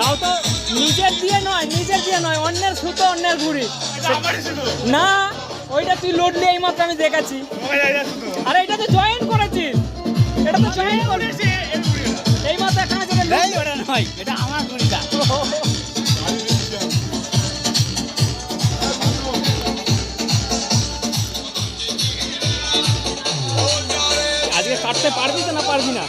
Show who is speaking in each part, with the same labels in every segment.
Speaker 1: তাও তো নিজের দিয়ে নয় নিজের দিয়ে নয় অন্যের সুতো অন্যের ঘুড়ি। না ওইটা তুই লুটলি এই মাত্র আমি দেখাচ্ছি আরে এটা তো জয়েন করেছিস। এটা তো জয়েন করেছিস। এই মাত্র এখানে যেটা ওটা নয় এটা আমার ঘুড়িটা। আজকে কাটতে পারবি তো না পারবি না?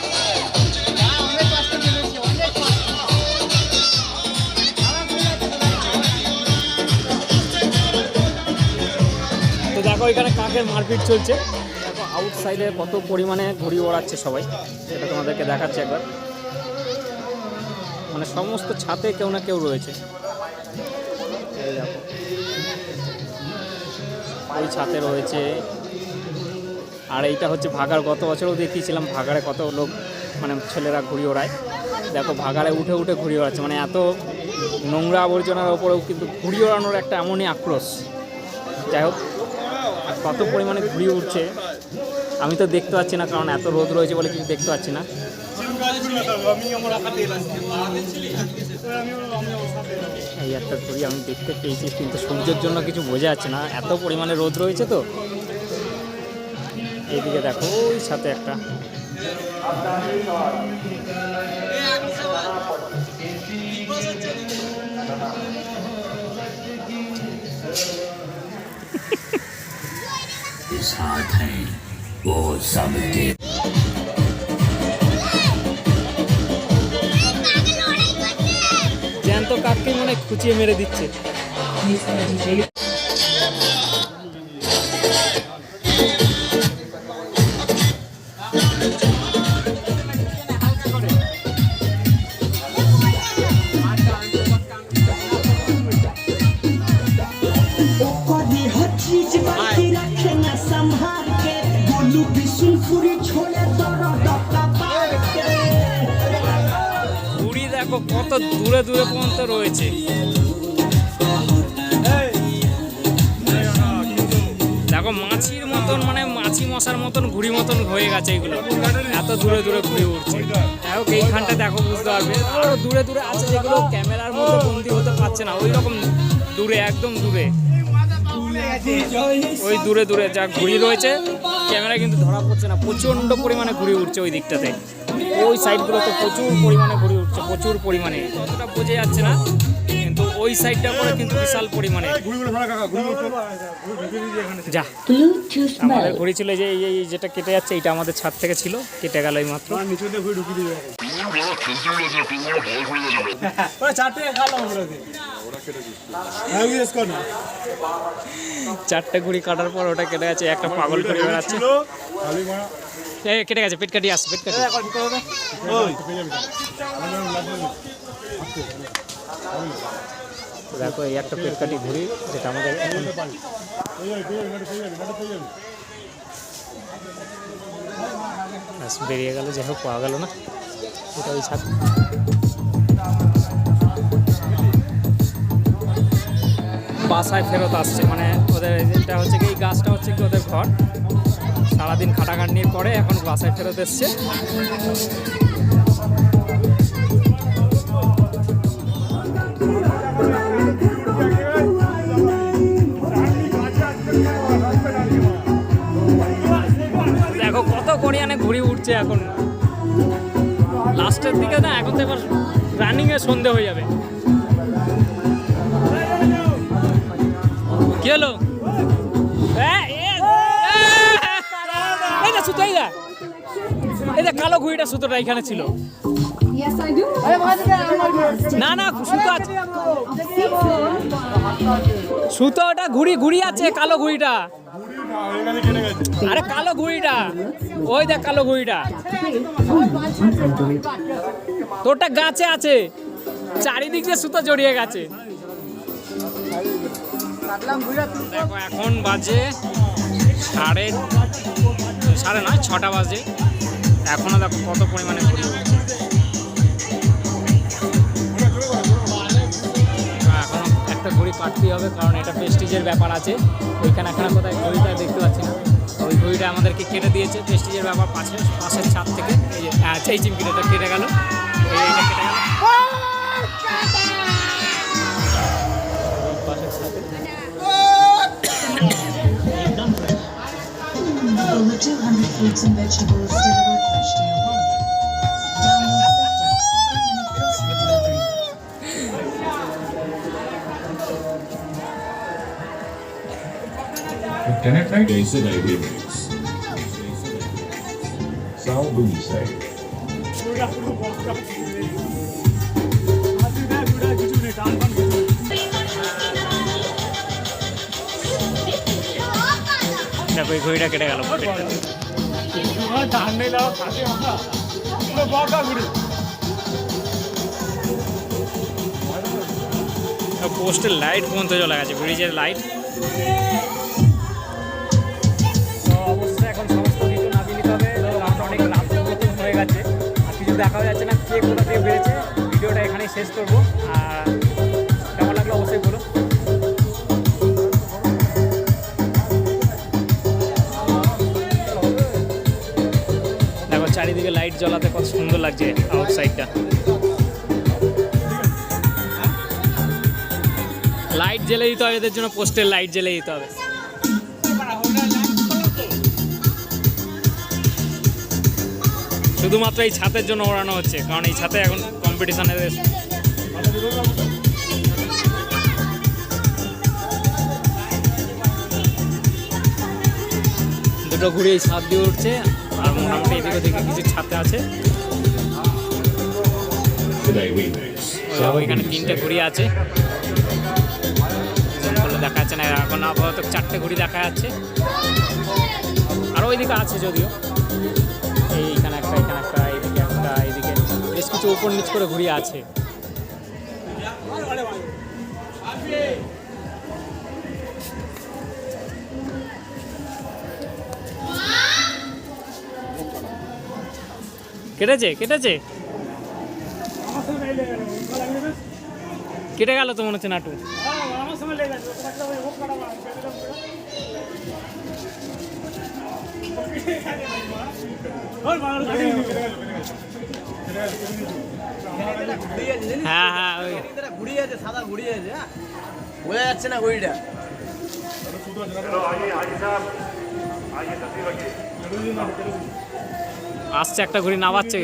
Speaker 1: দেখো এখানে কাকের মারপিট চলছে। দেখো আউট সাইডে কত পরিমাণে ঘুড়ি ওড়াচ্ছে সবাই, সেটা তোমাদেরকে দেখাচ্ছে একবার। মানে সমস্ত ছাতে কেউ না কেউ রয়েছে। ওই ছাতে রয়েছে। আর এইটা হচ্ছে ভাগার গত বছরও দেখিয়েছিলাম ভাগাড়ে কত লোক মানে ছেলেরা ঘুড়ি ওড়ায়। দেখো, ভাগাড়ে উঠে উঠে ঘুড়ি ওড়াচ্ছে মানে এত নোংরা আবর্জনার ওপরেও কিন্তু ঘুড়ি ওড়ানোর একটা এমনই আক্রোশ। যাই হোক কত পরিমাণে ঘুড়ি উঠছে আমি তো দেখতে পাচ্ছি না, কারণ এত রোদ রয়েছে বলে কিছু দেখতে পাচ্ছি না। এই একটা ঘুড়ি আমি দেখতে পেয়েছি, কিন্তু সূর্যের জন্য কিছু বোঝা যাচ্ছে না। এত পরিমাণে রোদ রয়েছে তো। এইদিকে দেখো, ওই সাথে একটা।
Speaker 2: साथ हैं वो सबके
Speaker 1: জ্যান্ত কাককে মনে হয় খুঁচিয়ে মেরে দিচ্ছে কত দূরে দূরে পর্যন্ত রয়েছে। দেখো মাছির মতন মানে মাছি মশার মতন, ঘুড়ি মতন হয়ে গেছে এগুলো। এত দূরে দূরে ঘুরে উঠছে। দেখো এইখানটা দেখো, বুঝতে পারবে। আরও দূরে দূরে আছে যেগুলো ক্যামেরার মধ্যে বন্দি হতে পারছে না। ওই রকম দূরে, একদম দূরে। ওই দূরে দূরে যা ঘুড়ি রয়েছে ক্যামেরা কিন্তু ধরা পড়ছে না, প্রচণ্ড পরিমাণে ঘুড়ি উঠছে ওই দিকটাতে। ওই সাইডগুলোতে প্রচুর পরিমাণে ঘুড়ি উঠছে প্রচুর পরিমাণে। ওটা বোঝা যাচ্ছে না, কিন্তু ওই সাইডটা করে কিন্তু বিশাল পরিমাণে। যা, আমাদের ঘড়ি ছিল যে, এই যেটা কেটে যাচ্ছে এইটা আমাদের ছাদ থেকে ছিল, কেটে গেল এই মাত্র। ঘুড়ি কাটার পর ওটা কেটে গেছে একটা পাগল করে বেড়াচ্ছে কেটে গেছে পেট কাটি আসছে পেট কাটি দেখো এই একটা পেট কাটি ঘুড়ি যেটা আমাদের বেরিয়ে গেল যাই হোক পাওয়া গেল না এটা ওই বাসায় ফেরত আসছে। মানে ওদের এটা হচ্ছে কি, এই গাছটা হচ্ছে কি ওদের ঘর। সারাদিন খাটাখাটনির পরে এখন বাসায় ফেরত এসছে। দেখো কত কোরিয়ানে ঘুড়ি উঠছে এখন। লাস্টের দিকে না, এখন তো এবার রানিংয়ে সন্ধে হয়ে যাবে। কি হলো? সুতো এই যে। কালো ঘুড়িটা সুতোটা এখানে ছিল।
Speaker 3: Yes, I do.
Speaker 1: না না সুতো আছে। সুতো ওটা ঘুড়ি ঘুড়ি আছে কালো ঘুড়িটা। আরে কালো ঘুড়িটা। ওই দেখ কালো ঘুড়িটা। তোরটা গাছে আছে। চারিদিক দিয়ে সুতো জড়িয়ে গেছে। দেখো এখন বাজে সাড়ে সাড়ে নয় ছটা বাজে। এখনও দেখো কত পরিমাণে। এখনও একটা ঘড়ি কাটতেই হবে কারণ এটা পেস্টিজের ব্যাপার আছে। ওইখানে এখানে কোথায় ঘড়িটা দেখতে পাচ্ছি না। ওই ঘড়িটা আমাদেরকে কেটে দিয়েছে পেস্টিজের ব্যাপার পাশে পাশের ছাদ থেকে। এই যে সেই চিমকিটা কেটে গেল। এইটা কেটে গেল।
Speaker 4: 200 fruits and vegetables delivered fresh to your home. Download Lieutenant Knight? Jason Ivy
Speaker 5: Riggs. Sal Boomsay. Good afternoon, Bob. After that, good afternoon, Alban.
Speaker 1: দেখো এই ঘড়িটা কেটে গেল পোস্টের লাইট পর্যন্ত চলে গেছে ব্রিজের লাইট অবশ্যই এখন কারণ অনেক হয়ে গেছে, আর কিছু দেখা যাচ্ছে না, কে কোথা থেকে বেড়েছে ভিডিওটা এখানেই শেষ করব। আর কেমন লাগল অবশ্যই বলো লাইট জ্বলাতে কত সুন্দর লাগছে আউটসাইডটা লাইট জ্বেলে দিতে হবে, এদের জন্য পোস্টের লাইট জ্বেলে দিতে হবে। শুধুমাত্র এই ছাতের জন্য ওড়ানো হচ্ছে, কারণ এই ছাতে এখন কম্পিটিশনের দুটো ঘুরে এই ছাদ দিয়ে উঠছে। আর মোটামুটি এদিকে ওদিকে কিছু ছাতে আছে। ওইখানে তিনটে ঘুড়ি আছে। দেখা যাচ্ছে না এখন আপাতত চারটে ঘুড়ি দেখা যাচ্ছে। আর ওইদিকে আছে যদিও। এইখানে একটা এখানে একটা এইদিকে একটা এইদিকে। বেশ কিছু উপর নিচ করে ঘুড়ি আছে। কেটেছে কেটেছে? কেটে গেল তো মনে হচ্ছে নাটু। হ্যাঁ হ্যাঁ
Speaker 6: ঘুড়ি আছে সাদা ঘুড়ি আছে বোঝা যাচ্ছে না ঘুড়িটা
Speaker 1: আসছে একটা ঘুড়ি নামাচ্ছে।